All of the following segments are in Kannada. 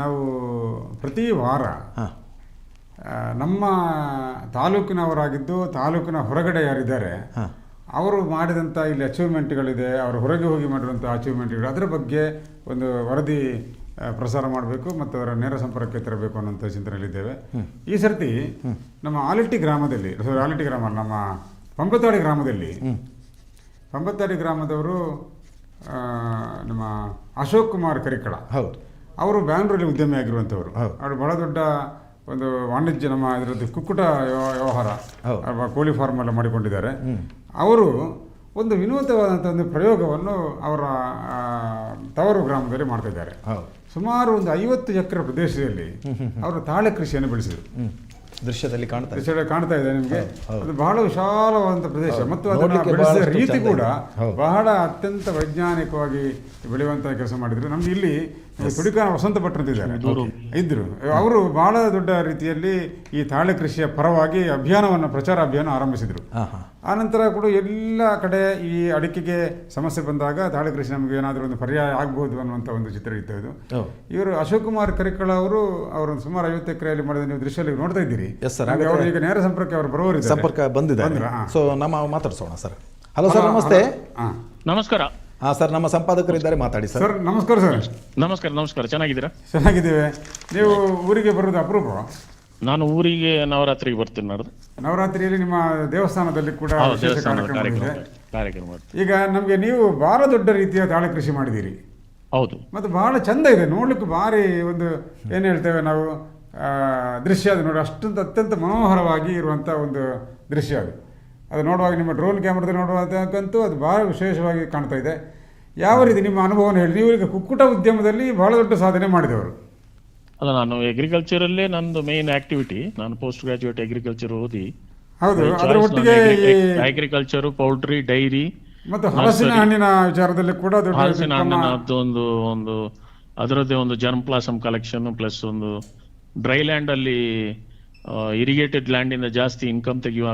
ನಾವು ಪ್ರತಿ ವಾರ ನಮ್ಮ ತಾಲೂಕಿನವರಾಗಿದ್ದು ತಾಲೂಕಿನ ಹೊರಗಡೆ ಯಾರಿದ್ದಾರೆ ಅವರು ಮಾಡಿದಂಥ ಇಲ್ಲಿ ಅಚೀವ್ಮೆಂಟ್ಗಳಿದೆ ಅವರು ಹೊರಗೆ ಹೋಗಿ ಮಾಡಿರುವಂಥ ಅಚೀವ್ಮೆಂಟ್ಗಳು ಅದರ ಬಗ್ಗೆ ಒಂದು ವರದಿ ಪ್ರಸಾರ ಮಾಡಬೇಕು ಮತ್ತು ಅವರ ನೇರ ಸಂಪರ್ಕಕ್ಕೆ ತರಬೇಕು ಅನ್ನೋಂಥ ಚಿಂತನೆಯಲ್ಲಿದ್ದೇವೆ. ಈ ಸರ್ತಿ ನಮ್ಮ ಆಲಿಟ್ಟಿ ಗ್ರಾಮದಲ್ಲಿ ಆಲಿಟ್ಟಿ ಗ್ರಾಮ ನಮ್ಮ ಪಂಪತಾಡಿ ಗ್ರಾಮದಲ್ಲಿ ಪಂಪತಾಡಿ ಗ್ರಾಮದವರು ನಮ್ಮ ಅಶೋಕ್ ಕುಮಾರ್ ಕರಿಕಳ ಹೌದು. ಅವರು ಬ್ಯಾಂಗ್ಳೂರಲ್ಲಿ ಉದ್ಯಮಿ ಆಗಿರುವಂಥವ್ರು. ಅವರು ಬಹಳ ದೊಡ್ಡ ಒಂದು ವಾಣಿಜ್ಯ ನಮ್ಮ ಇದರದ್ದು ಕುಕ್ಕುಟ ವ್ಯವಹಾರ. ಕೋಳಿ ಫಾರ್ಮ್ ಎಲ್ಲ ಮಾಡಿಕೊಂಡಿದ್ದಾರೆ. ಅವರು ಒಂದು ವಿನೂತವಾದಂಥ ಒಂದು ಪ್ರಯೋಗವನ್ನು ಅವರ ತವರು ಗ್ರಾಮದಲ್ಲಿ ಮಾಡ್ತಾ ಇದ್ದಾರೆ. ಹೌದು. ಸುಮಾರು ಒಂದು ಐವತ್ತು ಎಕರೆ ಪ್ರದೇಶದಲ್ಲಿ ಅವರು ತಾಳೆ ಕೃಷಿಯನ್ನು ಬೆಳೆಸಿದರು. ದೃಶ್ಯದಲ್ಲಿ ಕಾಣ್ತಾ ಇದೆ. ಕಾಣ್ತಾ ಇದೆ ನಿಮಗೆ. ಅದು ಬಹಳ ವಿಶಾಲವಾದಂಥ ಪ್ರದೇಶ. ಮತ್ತು ಅದನ್ನು ಬೆಳೆಸಿದ ರೀತಿ ಕೂಡ ಬಹಳ ಅತ್ಯಂತ ವೈಜ್ಞಾನಿಕವಾಗಿ ಬೆಳೆಯುವಂಥ ಕೆಲಸ ಮಾಡಿದರು. ನಮ್ಗೆ ಇಲ್ಲಿ ತುಡಿಕ ವಸಂತ ಭಟ್ರು ಅಂತ ಇದ್ದಾರೆ ಇದ್ರು. ಅವರು ಬಹಳ ದೊಡ್ಡ ರೀತಿಯಲ್ಲಿ ಈ ತಾಳೆ ಕೃಷಿಯ ಪರವಾಗಿ ಅಭಿಯಾನವನ್ನು ಪ್ರಚಾರ ಅಭಿಯಾನ ಆರಂಭಿಸಿದರು. ಆನಂತರ ಕೂಡ ಎಲ್ಲ ಕಡೆ ಈ ಅಡಿಕೆಗೆ ಸಮಸ್ಯೆ ಬಂದಾಗ ತಾಳೆ ಕೃಷಿ ನಮಗೆ ಏನಾದರೂ ಒಂದು ಪರ್ಯಾಯ ಆಗ್ಬೋದು ಅನ್ನುವಂಥ ಒಂದು ಚಿತ್ರ ಇತ್ತು ಇದು ಇವರು ಅಶೋಕ್ ಕುಮಾರ್ ಕರಿಕಳ ಅವರು ಅವರು ಸುಮಾರು ಐವತ್ತು ಎಕರೆಯಲ್ಲಿ ಮಾಡಿದ ನೀವು ದೃಶ್ಯದಲ್ಲಿ ನೋಡ್ತಾ ಇದ್ದೀರಿ. ಎಸ್ ಸರ್ ಅವರು ಈಗ ನೇರ ಸಂಪರ್ಕ ಅವರು ಬರೋರು ಸಂಪರ್ಕ ಬಂದಿದೆ. ಸೊ ನಮ್ಮ ಮಾತಾಡ್ಸೋಣ ಸರ್ ಹಲೋ ಸರ್ ನಮಸ್ತೆ ನಮಸ್ಕಾರ. ಹಾಂ ಸರ್ ನಮ್ಮ ಸಂಪಾದಕರಿದ್ದಾರೆ ಮಾತಾಡಿ ಸರ್. ಸರ್ ನಮಸ್ಕಾರ ಸರ್. ನಮಸ್ಕಾರ ನಮಸ್ಕಾರ. ಚೆನ್ನಾಗಿದ್ದೀರಾ? ಚೆನ್ನಾಗಿದ್ದೀವಿ. ನೀವು ಊರಿಗೆ ಬರೋದು ಅಪರೂಪ? ನಾನು ಊರಿಗೆ ನವರಾತ್ರಿಗೆ ಬರ್ತೀನಿ ನಾಡ್ದು ನವರಾತ್ರಿಯಲ್ಲಿ ನಿಮ್ಮ ದೇವಸ್ಥಾನದಲ್ಲಿ ಕೂಡ ಹೌದು ವಿಶೇಷ ದೇವಸ್ಥಾನದ ಕಾರ್ಯಕ್ರಮ ಕಾರ್ಯಕ್ರಮ ಇದೆ. ಕಾರ್ಯಕ್ರಮ ಮಾಡ್ತೀನಿ ಈಗ ನಮಗೆ ನೀವು ಬಹಳ ದೊಡ್ಡ ರೀತಿಯ ತಾಳೆ ಕೃಷಿ ಮಾಡಿದ್ದೀರಿ. ಹೌದು. ಮತ್ತು ಬಹಳ ಚಂದ ಇದೆ. ನೋಡ್ಲಿಕ್ಕೆ ಭಾರಿ ಒಂದು ಏನು ಹೇಳ್ತೇವೆ ನಾವು ಆ, ದೃಶ್ಯ ಅದು ನೋಡಿ. ಅಷ್ಟೊಂದು ಅತ್ಯಂತ ಮನೋಹರವಾಗಿ ಇರುವಂಥ ಒಂದು ದೃಶ್ಯ ಅದು. ಅದು ನೋಡುವಾಗ ನಿಮ್ಮ ಡ್ರೋನ್ ಕ್ಯಾಮ್ರಾದಲ್ಲಿ ನೋಡುವಂತಕ್ಕಂತೂ ಅದು ಭಾಳ ವಿಶೇಷವಾಗಿ ಕಾಣ್ತಾ ಇದೆ. ಯಾವ ರೀತಿ ನಿಮ್ಮ ಅನುಭವನ ಹೇಳಿ? ನೀವು ಈಗ ಕುಕ್ಕುಟ ಉದ್ಯಮದಲ್ಲಿ ಬಹಳ ದೊಡ್ಡ ಸಾಧನೆ ಮಾಡಿದವರು. ಅಲ್ಲ ನಾನು ಅಗ್ರಿಕಲ್ಚರಲ್ಲೇ ನಂದು ಮೇನ್ ಆಕ್ಟಿವಿಟಿ ನಾನು ಪೋಸ್ಟ್ ಗ್ರಾಜುಯೇಟ್ ಅಗ್ರಿಕಲ್ಚರ್ ಓದಿ. ಹೌದು ಅದರ ಒಟ್ಟಿಗೆ ಅಗ್ರಿಕಲ್ಚರ್ ಪೌಲ್ಟ್ರಿ ಡೈರಿ ಮತ್ತು ಹಲಸಿನ ಹಣ್ಣಿನ ವಿಚಾರದಲ್ಲಿ ಕೂಡ ಹಲಸಿನ ಹಣ್ಣಿನ ಒಂದು ಒಂದು ಅದರದ್ದೇ ಒಂದು ಜರ್ಮ್ ಪ್ಲಾಸಮ್ ಕಲೆಕ್ಷನ್ ಪ್ಲಸ್ ಒಂದು ಡ್ರೈ ಲ್ಯಾಂಡ್ ಅಲ್ಲಿ ಇರಿಗೇಟೆಡ್ ಲ್ಯಾಂಡ್ ಇಂದ ಜಾಸ್ತಿ ಇನ್ಕಮ್ ತೆಗೆಯುವ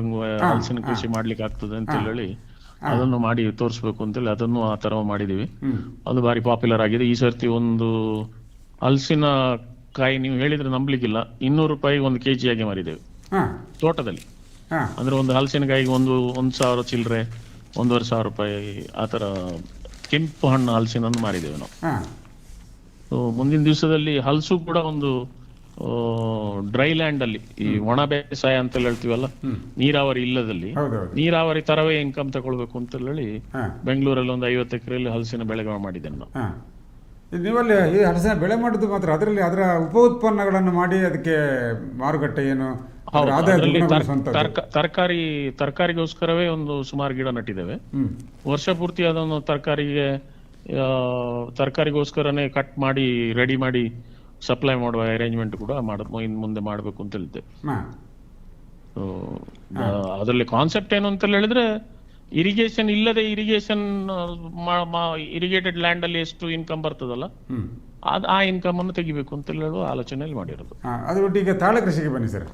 ಹಲಸಿನ ಕೃಷಿ ಮಾಡ್ಲಿಕ್ಕೆ ಆಗ್ತದೆ ಅಂತ ಹೇಳಿ ಅದನ್ನು ಮಾಡಿ ತೋರಿಸ್ಬೇಕು ಅಂತೇಳಿ ಅದನ್ನು ಆ ತರ ಮಾಡಿದೀವಿ ಅದು ಬಾರಿ ಪಾಪ್ಯುಲರ್ ಆಗಿದೆ. ಈ ಸರ್ತಿ ಒಂದು ಹಲಸಿನ ಕಾಯಿ ನೀವು ಹೇಳಿದ್ರೆ ನಂಬಲಿಕ್ಕಿಲ್ಲ. ಇನ್ನೂರು ರೂಪಾಯಿ ಒಂದು ಕೆಜಿ ಆಗಿ ಮಾರಿದ್ದೇವೆ. ತೋಟದಲ್ಲಿ. ಅಂದ್ರೆ ಒಂದು ಹಲಸಿನಕಾಯಿಗೆ ಒಂದು ಒಂದು ಸಾವಿರ ಚಿಲ್ಲರೆ ಒಂದೂವರೆ ಸಾವಿರ ರೂಪಾಯಿ ಆ ಥರ ಕೆಂಪು ಹಣ್ಣು ಹಲಸಿನ ಮಾರಿದ್ದೇವೆ ನಾವು. ಮುಂದಿನ ದಿವಸದಲ್ಲಿ ಹಲಸು ಕೂಡ ಒಂದು ಡ್ರೈ ಲ್ಯಾಂಡ್ ಅಲ್ಲಿ ಈ ಒಣ ಬೇಸಾಯ ಅಂತ ಹೇಳ್ತೀವಲ್ಲ? ನೀರಾವರಿ ಇಲ್ಲದಲ್ಲಿ ನೀರಾವರಿ ತರವೇ ಇನ್ಕಮ್ ತಗೊಳ್ಬೇಕು ಅಂತ ಹೇಳಿ ಬೆಂಗಳೂರಲ್ಲಿ ಒಂದು ಐವತ್ತು ಎಕರೆಯಲ್ಲಿ ಹಲಸಿನ ಬೆಳೆಗಳು ಮಾಡಿದ್ದೇನೆ ನಾವು ನೀವಲ್ಲಿ ಈ ಹಲಸಿನ ಬೆಳೆ ಮಾಡಿದ್ದು ಮಾತ್ರ ಅದರಲ್ಲಿ ಅದರ ಉಪ ಉತ್ಪನ್ನಗಳನ್ನು ಮಾಡಿ ಅದಕ್ಕೆ ಮಾರುಕಟ್ಟೆ ಏನು. ತರಕಾರಿ ತರಕಾರಿಗೋಸ್ಕರವೇ ಒಂದು ಸುಮಾರು ಗಿಡ ನಟ್ಟಿದ್ದೇವೆ. ವರ್ಷ ಪೂರ್ತಿ ಅದನ್ನು ತರಕಾರಿಗೆ ತರಕಾರಿಗೋಸ್ಕರನೇ ಕಟ್ ಮಾಡಿ ರೆಡಿ ಮಾಡಿ ಸಪ್ಲೈ ಮಾಡುವ ಅರೇಂಜ್ಮೆಂಟ್ ಕೂಡ ಮಾಡ ಇನ್ನು ಮುಂದೆ ಮಾಡಬೇಕು ಅಂತ ಹೇಳಿದ್ದೆ. ಅದರಲ್ಲಿ ಕಾನ್ಸೆಪ್ಟ್ ಏನು ಅಂತ ಹೇಳಿದ್ರೆ ಇರಿಗೇಷನ್ ಇಲ್ಲದೆ ಇರಿಗೇಷನ್ ಇರಿಗೇಟೆಡ್ ಲ್ಯಾಂಡ್ ಅಲ್ಲಿ ಎಷ್ಟು ಇನ್ಕಮ್ ಬರ್ತದಲ್ಲ ಅದ್ ಆ ಇನ್ಕಮ್ ಅನ್ನು ತೆಗಿಬೇಕು ಅಂತ ಹೇಳುವ ಆಲೋಚನೆಯಲ್ಲಿ ಮಾಡಿರೋದು. ತಾಳೆ ಕೃಷಿಗೆ ಬನ್ನಿ ಸರ್.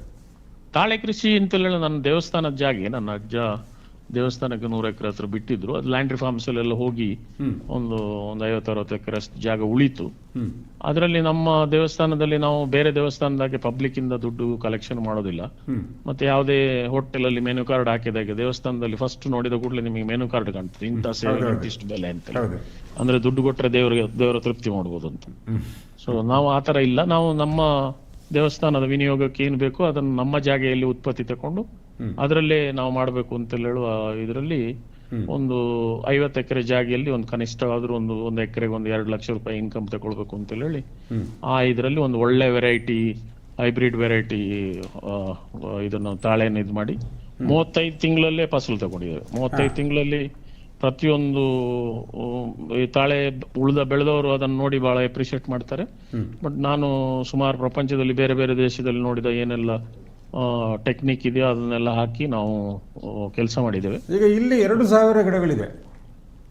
ತಾಳೆ ಕೃಷಿ ಅಂತ ಹೇಳಿ ನನ್ನ ದೇವಸ್ಥಾನದ ಜಾಗೆ ನನ್ನ ಅಜ್ಜ ದೇವಸ್ಥಾನಕ್ಕೆ ನೂರ ಎಕರೆ ಹತ್ರ ಬಿಟ್ಟಿದ್ರು. ಅದು ಲ್ಯಾಂಡ್ ರಿಫಾರ್ಮ್ಸ್ ಎಲ್ಲ ಹೋಗಿ ಒಂದು ಒಂದು ಐವತ್ತು ಅರವತ್ತು ಎಕರೆ ಜಾಗ ಉಳಿತು. ಅದರಲ್ಲಿ ನಮ್ಮ ದೇವಸ್ಥಾನದಲ್ಲಿ ನಾವು ಬೇರೆ ದೇವಸ್ಥಾನದಾಗೆ ಪಬ್ಲಿಕ್ ಇಂದ ದುಡ್ಡು ಕಲೆಕ್ಷನ್ ಮಾಡೋದಿಲ್ಲ. ಮತ್ತೆ ಯಾವುದೇ ಹೋಟೆಲ್ ಅಲ್ಲಿ ಮೆನು ಕಾರ್ಡ್ ಹಾಕಿದಾಗೆ ದೇವಸ್ಥಾನದಲ್ಲಿ ಫಸ್ಟ್ ನೋಡಿದ ಕೂಡಲೇ ನಿಮಗೆ ಮೆನು ಕಾರ್ಡ್ ಕಾಣ್ತದೆ. ಇಂಥ ಸೇವೆ ಇಷ್ಟು ಬೆಲೆ ಅಂತ ಅಂದ್ರೆ ದುಡ್ಡು ಕೊಟ್ಟರೆ ದೇವರಿಗೆ ದೇವರ ತೃಪ್ತಿ ಮಾಡ್ಬೋದು ಅಂತ. ಸೊ ನಾವು ಆತರ ಇಲ್ಲ. ನಾವು ನಮ್ಮ ದೇವಸ್ಥಾನದ ವಿನಿಯೋಗಕ್ಕೆ ಏನು ಬೇಕೋ ಅದನ್ನು ನಮ್ಮ ಜಾಗೆಯಲ್ಲಿ ಉತ್ಪತ್ತಿ ತಕೊಂಡು. ಅದರಲ್ಲೇ ನಾವು ಮಾಡಬೇಕು ಅಂತ ಹೇಳುವ ಇದರಲ್ಲಿ ಒಂದು ಐವತ್ತು ಎಕರೆ ಜಾಗೆಯಲ್ಲಿ ಒಂದು ಕನಿಷ್ಠ ಆದ್ರೂ ಒಂದು ಒಂದು ಎಕರೆಗೆ ಒಂದು ಎರಡು ಲಕ್ಷ ರೂಪಾಯಿ ಇನ್ಕಮ್ ತಗೊಳ್ಬೇಕು ಅಂತ ಹೇಳಿ ಆ ಇದರಲ್ಲಿ ಒಂದು ಒಳ್ಳೆ ವೆರೈಟಿ ಹೈಬ್ರಿಡ್ ವೆರೈಟಿ ಇದನ್ನು ತಾಳೆಯನ್ನು ಇದು ಮಾಡಿ ಮೂವತ್ತೈದು ತಿಂಗಳಲ್ಲೇ ಫಸಲು ತಗೊಂಡಿದ್ದೇವೆ. ಮೂವತ್ತೈದು ತಿಂಗಳಲ್ಲಿ ಪ್ರತಿಯೊಂದು ಈ ತಾಳೆ ಉಳಿದ ಬೆಳೆದವರು ಅದನ್ನು ನೋಡಿ ಬಹಳ ಎಪ್ರಿಷಿಯೇಟ್ ಮಾಡ್ತಾರೆ. ಬಟ್ ನಾನು ಸುಮಾರು ಪ್ರಪಂಚದಲ್ಲಿ ಬೇರೆ ಬೇರೆ ದೇಶದಲ್ಲಿ ನೋಡಿದ ಏನೆಲ್ಲ ಟೆಕ್ನಿಕ್ ಇದೆಯೋ ಅದನ್ನೆಲ್ಲ ಹಾಕಿ ನಾವು ಕೆಲಸ ಮಾಡಿದ್ದೇವೆ. ಈಗ ಇಲ್ಲಿ ಎರಡು ಸಾವಿರ ಗಿಡಗಳಿದೆ.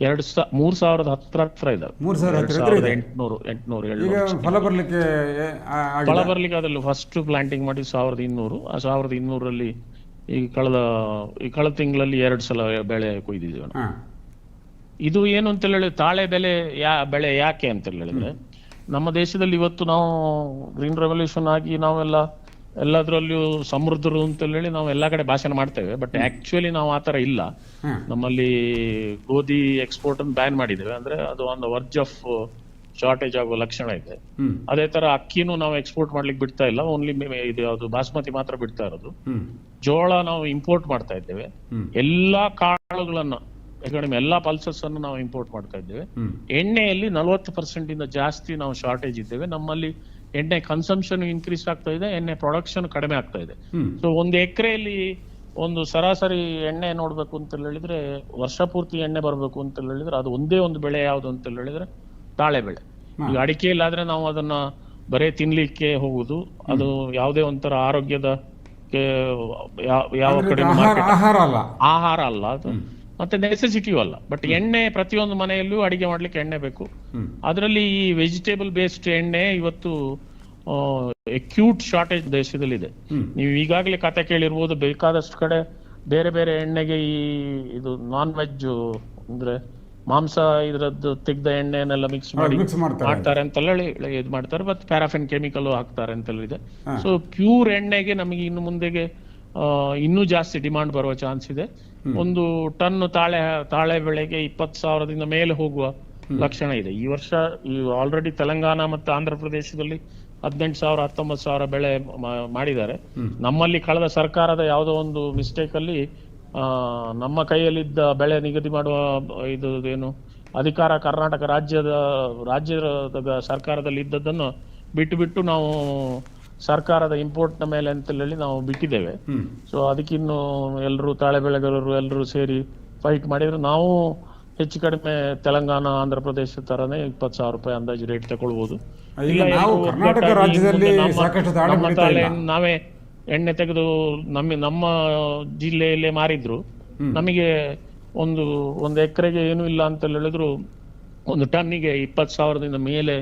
ಎರಡು ಸಾ ಮೂರ್ ಸಾವಿರದ ಹತ್ರ ಹತ್ರ ಇದಾವೆ. ಮೂರು ಸಾವಿರದ ಇದೆ. ಎಂಟುನೂರು ಎಂಟುನೂರು ಫಲ ಬರಲಿಕ್ಕೆ ಫಲ ಬರ್ಲಿಕ್ಕೆ ಅದರಲ್ಲಿ ಫಸ್ಟ್ ಪ್ಲಾಂಟಿಂಗ್ ಮಾಡಿ ಸಾವಿರದ ಇನ್ನೂರು. ಆ ಸಾವಿರದ ಇನ್ನೂರಲ್ಲಿ ಈ ಕಳೆದ ಈ ಕಳೆದ ತಿಂಗಳಲ್ಲಿ ಎರಡು ಸಲ ಬೆಳೆ ಕೊಯ್ದಿದ್ದೇವೆ ನಾವು. ಇದು ಏನು ಅಂತ ಹೇಳಿದ್ರೆ ತಾಳೆ ಬೆಲೆ ಯಾ ಬೆಳೆ ಯಾಕೆ ಅಂತ ಹೇಳಿದ್ರೆ ನಮ್ಮ ದೇಶದಲ್ಲಿ ಇವತ್ತು ನಾವು ಗ್ರೀನ್ ರೆವಲ್ಯೂಷನ್ ಆಗಿ ನಾವೆಲ್ಲ ಎಲ್ಲದರಲ್ಲಿಯೂ ಸಮೃದ್ಧರು ಅಂತ ಹೇಳಿ ನಾವು ಎಲ್ಲಾ ಕಡೆ ಭಾಷಣ ಮಾಡ್ತೇವೆ. ಬಟ್ ಆಕ್ಚುಲಿ ನಾವು ಆತರ ಇಲ್ಲ. ನಮ್ಮಲ್ಲಿ ಗೋಧಿ ಎಕ್ಸ್ಪೋರ್ಟ್ ಅನ್ನು ಬ್ಯಾನ್ ಮಾಡಿದ್ದೇವೆ. ಅಂದ್ರೆ ಅದು ಒಂದು ವರ್ಜ್ ಆಫ್ ಶಾರ್ಟೇಜ್ ಆಗುವ ಲಕ್ಷಣ ಇದೆ. ಅದೇ ತರ ಅಕ್ಕಿನೂ ನಾವು ಎಕ್ಸ್ಪೋರ್ಟ್ ಮಾಡ್ಲಿಕ್ಕೆ ಬಿಡ್ತಾ ಇಲ್ಲ. ಓನ್ಲಿ ಇದು ಯಾವುದು ಬಾಸ್ಮತಿ ಮಾತ್ರ ಬಿಡ್ತಾ ಇರೋದು. ಜೋಳ ನಾವು ಇಂಪೋರ್ಟ್ ಮಾಡ್ತಾ ಇದ್ದೇವೆ. ಎಲ್ಲಾ ಕಾಳುಗಳನ್ನ ಕಡಿಮೆ ಎಲ್ಲಾ ಪಲ್ಸಸ್ ಅನ್ನು ನಾವು ಇಂಪೋರ್ಟ್ ಮಾಡ್ತಾ ಇದ್ದೇವೆ. ಎಣ್ಣೆಯಲ್ಲಿ ನಲವತ್ತು ಪರ್ಸೆಂಟ್ ಇಂದ ಜಾಸ್ತಿ ನಾವು ಶಾರ್ಟೇಜ್ ಇದ್ದೇವೆ. ನಮ್ಮಲ್ಲಿ ಎಣ್ಣೆ ಕನ್ಸಂಪ್ಷನ್ ಇನ್ಕ್ರೀಸ್ ಆಗ್ತಾ ಇದೆ ಎಣ್ಣೆ ಪ್ರೊಡಕ್ಷನ್ ಕಡಿಮೆ ಆಗ್ತಾ ಇದೆ. ಸೊ ಒಂದು ಎಕರೆಯಲ್ಲಿ ಒಂದು ಸರಾಸರಿ ಎಣ್ಣೆ ನೋಡ್ಬೇಕು ಅಂತ ಹೇಳಿದ್ರೆ ವರ್ಷ ಪೂರ್ತಿ ಎಣ್ಣೆ ಬರಬೇಕು ಅಂತ ಹೇಳಿದ್ರೆ ಅದು ಒಂದೇ ಒಂದು ಬೆಳೆ ಯಾವುದು ಅಂತ ಹೇಳಿದ್ರೆ ತಾಳೆ ಬೆಳೆ. ಈಗ ಅಡಿಕೆಯಲ್ಲಾದ್ರೆ ನಾವು ಅದನ್ನ ಬರೇ ತಿನ್ಲಿಕ್ಕೆ ಹೋಗುದು. ಅದು ಯಾವುದೇ ಒಂಥರ ಆರೋಗ್ಯದ ಯಾವ ಕಡೆ ಆಹಾರ ಆಹಾರ ಅಲ್ಲ. ಆಹಾರ ಅಲ್ಲ ಅದು. ಮತ್ತೆ ನೆಸೆಸಿಟಿಯೂ ಅಲ್ಲ. ಬಟ್ ಎಣ್ಣೆ ಪ್ರತಿಯೊಂದು ಮನೆಯಲ್ಲೂ ಅಡಿಗೆ ಮಾಡ್ಲಿಕ್ಕೆ ಎಣ್ಣೆ ಬೇಕು. ಅದರಲ್ಲಿ ಈ ವೆಜಿಟೇಬಲ್ ಬೇಸ್ಡ್ ಎಣ್ಣೆ ಇವತ್ತು ಎಕ್ಯೂಟ್ ಶಾರ್ಟೇಜ್ ದೇಶದಲ್ಲಿದೆ. ಇದೆ ನೀವು ಈಗಾಗಲೇ ಕತೆ ಕೇಳಿರ್ಬೋದು ಬೇಕಾದಷ್ಟು ಕಡೆ ಬೇರೆ ಬೇರೆ ಎಣ್ಣೆಗೆ ಈ ಇದು ನಾನ್ ವೆಜ್ ಅಂದ್ರೆ ಮಾಂಸ ಇದ್ರದ್ದು ತೆಗ್ದ ಎಣ್ಣೆನೆಲ್ಲ ಮಿಕ್ಸ್ ಮಾಡಿ ಮಾಡ್ತಾರೆ. ಅಂತ ಹೇಳಿ ಇದು ಮಾಡ್ತಾರೆ. ಮತ್ತೆ ಪ್ಯಾರಾಫಿನ್ ಕೆಮಿಕಲ್ ಹಾಕ್ತಾರೆ ಅಂತ ಇದೆ. ಸೊ ಪ್ಯೂರ್ ಎಣ್ಣೆಗೆ ನಮಗೆ ಇನ್ನು ಮುಂದೆಗೆ ಇನ್ನೂ ಜಾಸ್ತಿ ಡಿಮಾಂಡ್ ಬರುವ ಚಾನ್ಸ್ ಇದೆ. ಒಂದು ಟನ್ ತಾಳೆ ತಾಳೆ ಬೆಳೆಗೆ ಇಪ್ಪತ್ತು ಸಾವಿರದಿಂದ ಮೇಲೆ ಹೋಗುವ ಲಕ್ಷಣ ಇದೆ. ಈ ವರ್ಷ ಆಲ್ರೆಡಿ ತೆಲಂಗಾಣ ಮತ್ತು ಆಂಧ್ರ ಪ್ರದೇಶದಲ್ಲಿ ಹದಿನೆಂಟು ಸಾವಿರ ಹತ್ತೊಂಬತ್ತು ಸಾವಿರ ಬೆಳೆ ಮಾಡಿದ್ದಾರೆ. ನಮ್ಮಲ್ಲಿ ಕಳೆದ ಸರ್ಕಾರದ ಯಾವುದೋ ಒಂದು ಮಿಸ್ಟೇಕ್ ಅಲ್ಲಿ ಆ, ನಮ್ಮ ಕೈಯಲ್ಲಿದ್ದ ಬೆಳೆ ನಿಗದಿ ಮಾಡುವ ಇದು ಏನು ಅಧಿಕಾರ ಕರ್ನಾಟಕ ರಾಜ್ಯದ ರಾಜ್ಯದ ಸರ್ಕಾರದಲ್ಲಿ ಇದ್ದದ್ದನ್ನು ಬಿಟ್ಟು ಬಿಟ್ಟು ನಾವು ಸರ್ಕಾರದ ಇಂಪೋರ್ಟ್ನ ಮೇಲೆ ಅಂತ ಹೇಳಿ ನಾವು ಬಿಟ್ಟಿದ್ದೇವೆ. ಸೊ ಅದಕ್ಕಿನ್ನು ಎಲ್ಲರೂ ತಾಳೆ ಬೆಳೆಗಾರರು ಎಲ್ಲರೂ ಸೇರಿ ಫೈಟ್ ಮಾಡಿದ್ರು. ನಾವು ಹೆಚ್ಚು ಕಡಿಮೆ ತೆಲಂಗಾಣ ಆಂಧ್ರ ಪ್ರದೇಶ ತರನೇ ಇಪ್ಪತ್ತು ಸಾವಿರ ರೂಪಾಯಿ ಅಂದಾಜು ರೇಟ್ ತಗೊಳ್ಬಹುದು ನಾವು ಎಣ್ಣೆ ತೆಗೆದು ನಮ್ಮ ನಮ್ಮ ಜಿಲ್ಲೆಯಲ್ಲೇ ಮಾರಿದ್ರು. ನಮಗೆ ಒಂದು ಒಂದು ಎಕರೆಗೆ ಏನು ಇಲ್ಲ ಅಂತ ಹೇಳಿದ್ರು. ಒಂದು ಟನ್ನಿಗೆ ಇಪ್ಪತ್ತು ಸಾವಿರದಿಂದ ಮೇಲೆ